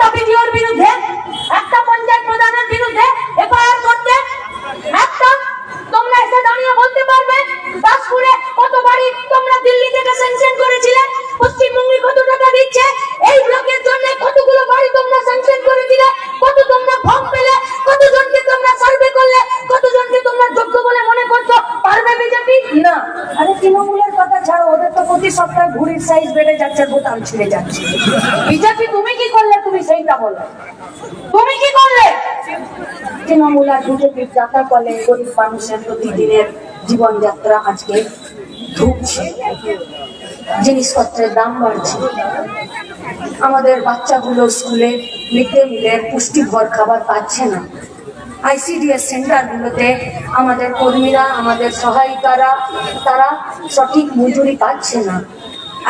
একটা ভিডিওর বিরুদ্ধে, একটা পঞ্চায়েত প্রধানের বিরুদ্ধে এফআইআর করতে, একটা তোমরা এসে দাঁড়িয়ে বলতে পারবে দাসপুরে কত বাড়ি তোমরা দিল্লি থেকে স্যাংশন করেছিলে, পশ্চিমবঙ্গে কত টাকা দিচ্ছে, এই ব্লকের জন্য কতগুলো বাড়ি তোমরা স্যাংশন করেছিলে, কত তোমরা ফর্ম পেলে, কতজনকে তোমরা সার্ভে করলে, কতজনকে তোমরা যোগ্য বলে মনে করছ, পারবে বিজেপি না। আরে তৃণমূলের কথা ছাড়ো, ওদের তো প্রতি সপ্তাহে ঘুড়ির সাইজ বেড়ে যাচ্ছে, বোতাম ছিঁড়ে যাচ্ছে। বিজেপি তুমি কি সেইটা বলো। তুমি কি করলে? তৃণমূল আর যাত্রা করলে গরিব মানুষের প্রতিদিনের জীবনযাত্রা আজকে ঢুকছে জিনিসপত্রের দাম বাড়ছে। আমাদের বাচ্চাগুলো স্কুলে মিড ডে মিলের পুষ্টিকর খাবার পাচ্ছে না। আইসিডিএস সেন্টারগুলোতে আমাদের কর্মীরা, আমাদের সহায়িকারা, তারা সঠিক মজুরি পাচ্ছে না।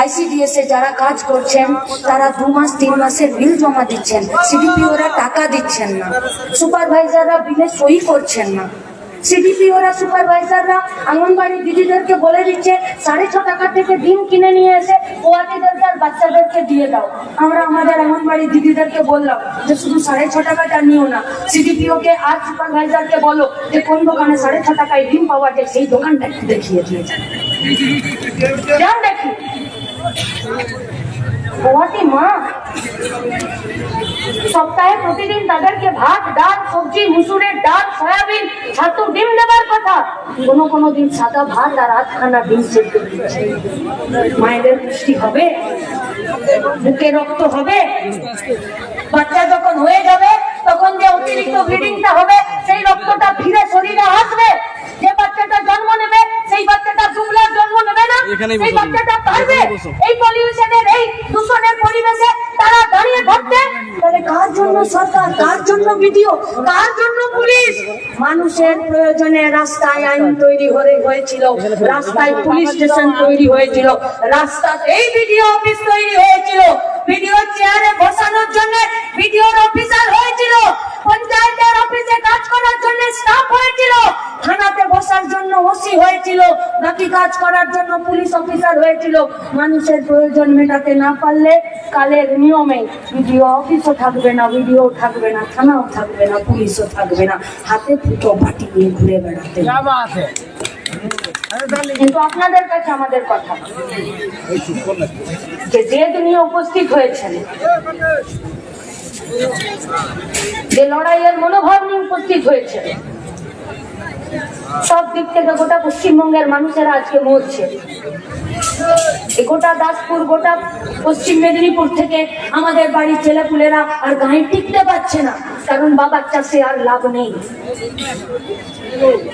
আইসিডিএস এ যারা কাজ করছেন, তারা দু মাস, তিন মাসের বিল জমা দিচ্ছেন। সিডিপি ওরা টাকা দিচ্ছেন না। সুপারভাইজাররা বিলে সই করছেন না। সিডিপি ওরা সুপারভাইজাররা আঙ্গনবাড়ি দিদিদেরকে বলে দিচ্ছে, সাড়ে ছ টাকা থেকে ডিম কিনে নিয়ে এসে পোয়াতিদেরকে আর বাচ্চাদেরকে দিয়ে দাও। আমরা আমাদের আঙ্গনবাড়ি দিদিদেরকে বললাম যে শুধু সাড়ে ছ টাকাটা নিও না। সিডিপিও কে আর সুপারভাইজারকে বলো যে কোন দোকানে সাড়ে ছ টাকায় ডিম পাওয়া যায়, সেই দোকানটা একটু দেখিয়ে দিয়েছে যান দেখি। পোয়াতি মা। সপ্তাহে প্রতিদিন তাদেরকে ভাত, ডাল, সবজি, মুসুরের ডাল, সয়াবিন, ছাতু, ডিম দেবার কথা। কোনো কোনো দিন সাদা ভাত আর আধখানা ডিম সেদ্ধ মায়েদের পুষ্টি হবে, বুকে রক্ত হবে। বাচ্চা যখন হয়ে যাবে, তখন যে অতিরিক্ত ব্লিডিংটা হবে এখানেই সেই বসো। বাচ্চাটা পারবে? এখানেই বসো। এই পলিউশনের এই দূষণের পরিবেশে তারা দাঁড়িয়ে থাকতে তাহলে কার জন্য সরকার? কার জন্য ভিডিও কার জন্য পুলিশ? মানুষের প্রয়োজনে রাস্তায় আইন তৈরি হয়ে হয়েছিল। রাস্তায় পুলিশ স্টেশন তৈরি হয়েছিল। রাস্তাতেই ভিডিও অফিস তৈরি হয়েছিল। ভিডিও চেয়ারে বসানোর জন্য ভিডিওর অফিসার হয়েছিল। পঞ্চায়েতের অফিসে কাজ করার জন্য স্টাফ হয়েছিল। থানাতে বসার জন্য ওসি হয়েছিল বাকি কাজ করার জন্য পুলিশ অফিসার হয়েছিল। মানুষের প্রয়োজন মেটাতে না পারলে কালের নিয়মে ভিডিও অফিসও থাকবে না ভিডিও থাকবে না থানাও থাকবে না পুলিশও থাকবে না। হাতে ফুটো বাটি নিয়ে ঘুরে বেড়াতে। কিন্তু আপনাদের কাছে আমাদের কথা। যে যে দুনিয়া উপস্থিত হয়েছেন। যে লড়াইয়ের মনোভাব নিয়ে উপস্থিত হয়েছে সব দিক থেকে গোটা পশ্চিমবঙ্গের মানুষেরা আজকে মরছে। গোটা দাসপুর, গোটা পশ্চিম মেদিনীপুর থেকে আমাদের বাড়ির ছেলেপুলেরা আর গায়ে টিকতে পারছে না, কারণ বাবার চাষে আর লাভ নেই।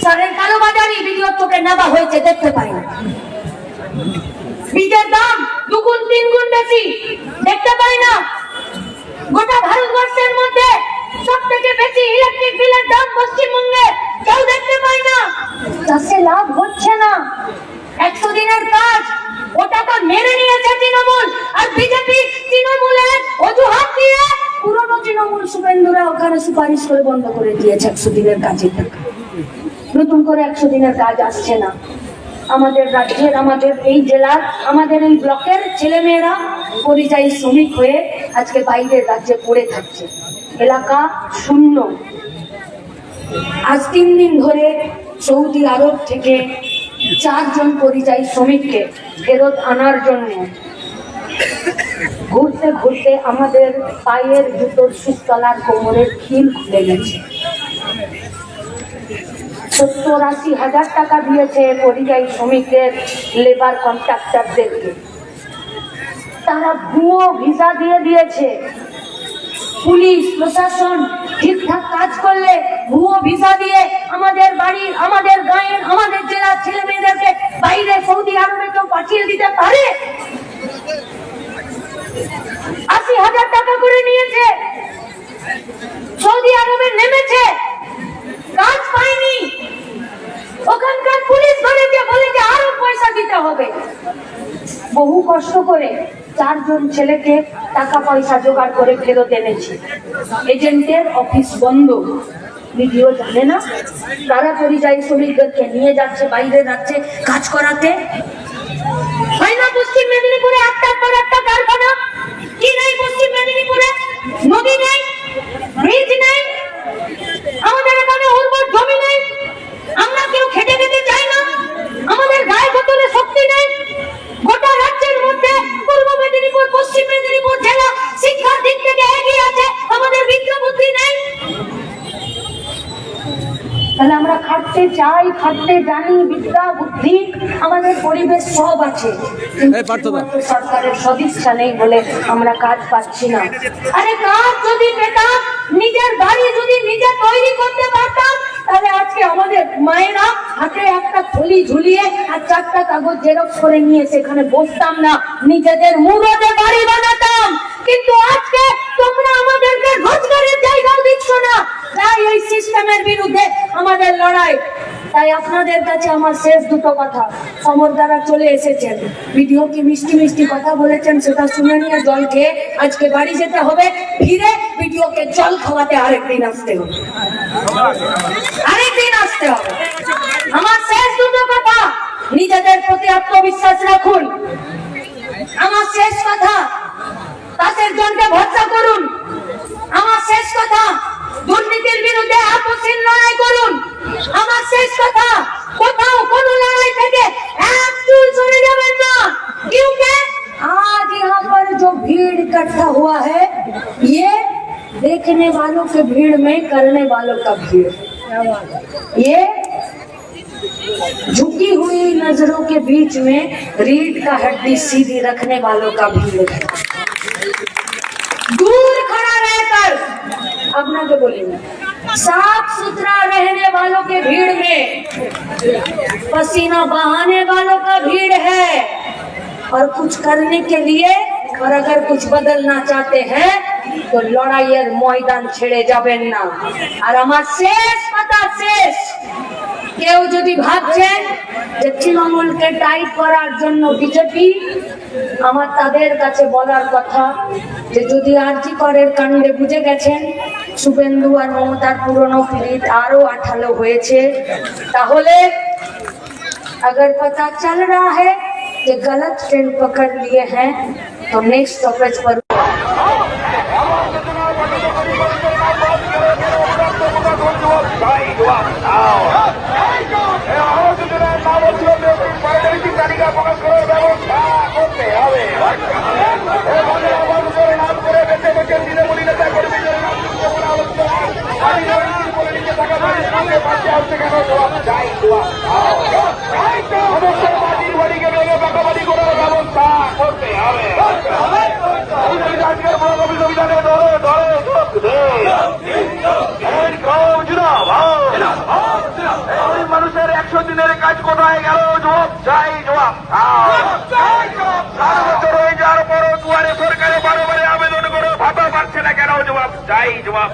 সারের কালো বাজারি ভিডিও চোখে নেওয়া হয়েছে, দেখতে পাই না। বীজের দাম দুগুণ তিন গুণ বেশি, দেখতে পাই না। গোটা ভারতবর্ষের মধ্যে বেশি ইলেকট্রিক বিলের দাম পশ্চিমবঙ্গে কেউ দেখতে পাই না। চাষে লাভ হচ্ছে না। একশো দিনের কাজ, ওটা তো মেনে নিয়েছে তৃণমূল। আর বিজেপি তৃণমূলের অজুহাত দিয়ে পুরনো তৃণমূল শুভেন্দুরা ওখানে সুপারিশ করে বন্ধ করে দিয়েছে একশো দিনের কাজের টাকা। নতুন করে একশো দিনের কাজ আসছে না। আমাদের রাজ্যের, আমাদের এই জেলার, আমাদের এই ব্লকের ছেলেমেয়েরা পরিযায়ী শ্রমিক হয়ে আজকে বাইরের রাজ্যে পড়ে থাকছে। এলাকা শূন্য। আজ তিন দিন ধরে সৌদি আরব থেকে চারজন পরিযায়ী শ্রমিককে ফেরত আনার জন্য ঘুরতে ঘুরতে আমাদের পায়ের জুতোর সুতলার কোমরের খিল খুলে গেছে। সত্তর আশি হাজার টাকা দিয়েছে পরিযায়ী শ্রমিকদের লেবার কন্ট্রাক্টরদেরকে তারা ভুয়ো ভিসা দিয়ে দিয়েছে। পুলিশ, প্রশাসন ঠিকঠাক কাজ করলে ভুয়ো ভিসা দিয়ে আমাদের বাড়ির আমাদের গাঁয়ের, আমাদের জেলার ছেলে মেয়েদেরকে বাইরে সৌদি আরবে কেউ পাঠিয়ে দিতে পারে? আশি হাজার টাকা করে নিয়েছে। সৌদি আরবে নেমেছে। কাজ পায়নি। ওখানকার পুলিশ বলে বলেছে আরও পয়সা দিতে হবে। বহু কষ্ট করে চারজন ছেলেকে টাকা পয়সা জোগাড় করে ফেরত এনেছি। এজেন্টের অফিস বন্ধ। ভিডিও জানে না। তারা পরিযায়ী শ্রমিকদেরকে নিয়ে যাচ্ছে, বাইরে যাচ্ছে, কাজ করাতে। খাটতে চাই খাটতে জানি বিদ্যা বুদ্ধি আমাদের পরিবেশ সব আছে। সরকারের সদিচ্ছা নেই বলে আমরা কাজ পাচ্ছি না। আরে কাজ যদি পেতাম নিজের বাড়ি যদি নিজে তৈরি করতে পারতাম তাহলে আজকে আমাদের মায়েরা হাতে একটা থলি ঝুলিয়ে আর চারটা কাগজ জেরক্স করে নিয়ে সেখানে বসতাম না। নিজেদের মুরদে বাড়ি বানাতাম। কিন্তু আজকে তোমরা আমাদেরকে রোজগারের জায়গাও দিচ্ছ না। তাই এই সিস্টেমের বিরুদ্ধে আমাদের লড়াই। তাই আপনাদের কাছে আমার শেষ দুটো কথা। সমর দ্বারা চলে এসেছেন। ভিডিও কি মিষ্টি মিষ্টি কথা বলেছেন সেটা শুনে নিয়ে জল খেয়ে আজকে বাড়ি যেতে হবে। ফিরে ভিডিওকে জল খাওয়াতে আরেকদিন আসতে হবে। আরেকদিন আসতে হবে। আমার শেষ দুটো কথা। নিজেদের প্রতি আত্মবিশ্বাস রাখুন। আমার শেষ কথা इकट्ठा हुआ है, ये देखने वालों के भीड़ में, करने वालों का भीड़। ये झुकी हुई नज़रों के बीच में, रीढ़ का हड्डी सीधी रखने वालों का भीड़ है। दूर खड़ा रहकर अपना जो बोलेंगे। साफ़ सुथरा रहने वालों के भीड़ में, पसीना बहाने वालों का भीड़ है। और कुछ करने के लिए और अगर कुछ बदलना चाहते हैं তো লড়াইয়ের ময়দান ছেড়ে যাবেন না আর আমার শেষ কথা শেষ কেউ যদি ভাবছেন যে তৃণমূলকে টাইট করার জন্য বিজেপি আমার তাদের কাছে বলার কথা যে যদি আরজি করের কাণ্ডে বুঝে গেছেন শুভেন্দু আর মমতার পুরনো পীড়িত আরো আঠালো হয়েছে তাহলে अगर पता चल रहा है कि गलत ट्रेन पकड़ लिए हैं तो नेक्स्ट स्टॉपेज पर মানুষের একশো দিনের কাজ কোথায় গেল জবাব চাই জবাব। সাত বছর হয়ে যাওয়ার পরও দুয়ারে সরকারে বারো বারে আবেদন করে ভাতা পাচ্ছে না কেন জবাব চাই জবাব